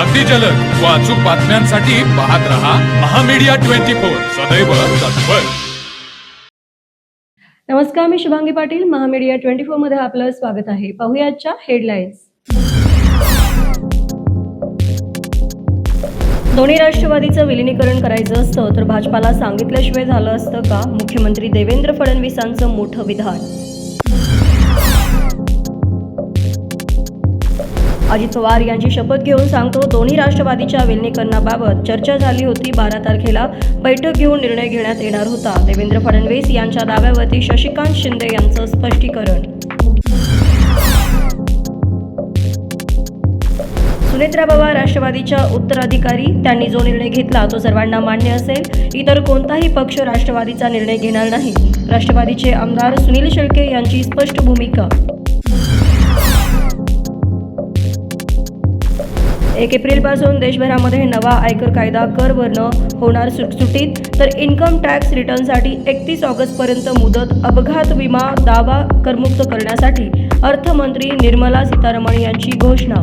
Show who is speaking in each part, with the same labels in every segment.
Speaker 1: अगदी जलद व अचूक बातम्यांसाठी पाहत रहा महामीडिया ट्वेंटी फोर. सदैव तत्पर.
Speaker 2: नमस्कार मी शुभांगी पाटील. महामीडिया ट्वेंटी फोरमध्ये आपलं स्वागत आहे. पाहूया आजच्या हेडलाईन्स. दोन्ही राष्ट्रवादीचं विलिनीकरण करायचं असतं तर भाजपाला सांगितल्याशिवाय झालं असतं का? मुख्यमंत्री देवेंद्र फडणवीसांचं मोठं विधान. अजित पवार यांची शपथ घेऊन सांगतो दोन्ही राष्ट्रवादीच्या विलिनीकरणाबाबत चर्चा झाली होती. बारा तारखेला बैठक घेऊन निर्णय घेण्यात येणार होता. देवेंद्र फडणवीस यांच्या दाव्यावरती शशिकांत शिंदे यांचं स्पष्टीकरण. सुनेत्रा बाबा राष्ट्रवादीच्या उत्तराधिकारी त्यांनी जो निर्णय घेतला तो सर्वांना मान्य असेल. इतर कोणताही पक्ष राष्ट्रवादीचा निर्णय घेणार नाही. राष्ट्रवादीचे आमदार सुनील शेळके यांची स्पष्ट भूमिका. एक एप्रिलपासून देशभरामध्ये नवा आयकर कायदा कर भरणं होणार सुटसुटीत तर इन्कम टॅक्स रिटर्नसाठी एकतीस ऑगस्टपर्यंत मुदत अपघात विमा दावा करमुक्त करण्यासाठी अर्थमंत्री निर्मला सीतारामन यांची घोषणा.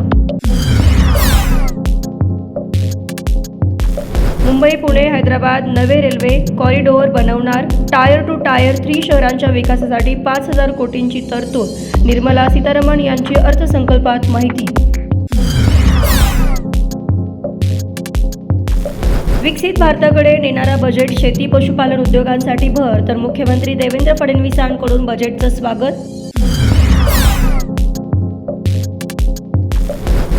Speaker 2: मुंबई पुणे हैदराबाद नवे रेल्वे कॉरिडॉर बनवणार टायर टू टायर थ्री शहरांच्या विकासासाठी पाच हजार कोटींची तरतूद निर्मला सीतारामन यांची अर्थसंकल्पात माहिती. विकसित भारताकडे नेणारा बजेट शेती पशुपालन उद्योगांसाठी भर तर मुख्यमंत्री देवेंद्र फडणवीसांकडून बजेटचं स्वागत.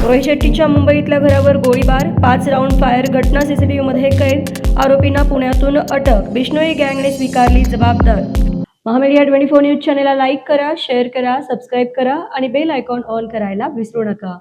Speaker 2: रोहित शेट्टीच्या मुंबईतल्या घरावर गोळीबार पाच राऊंड फायर घटना सीसीटीव्हीमध्ये कैद आरोपींना पुण्यातून अटक बिष्णोई गँगने स्वीकारली जबाबदार. महामेडिया ट्वेंटी फोर न्यूज चॅनेलला लाईक करा शेअर करा सबस्क्राईब करा आणि बेल आयकॉन ऑन करायला विसरू नका.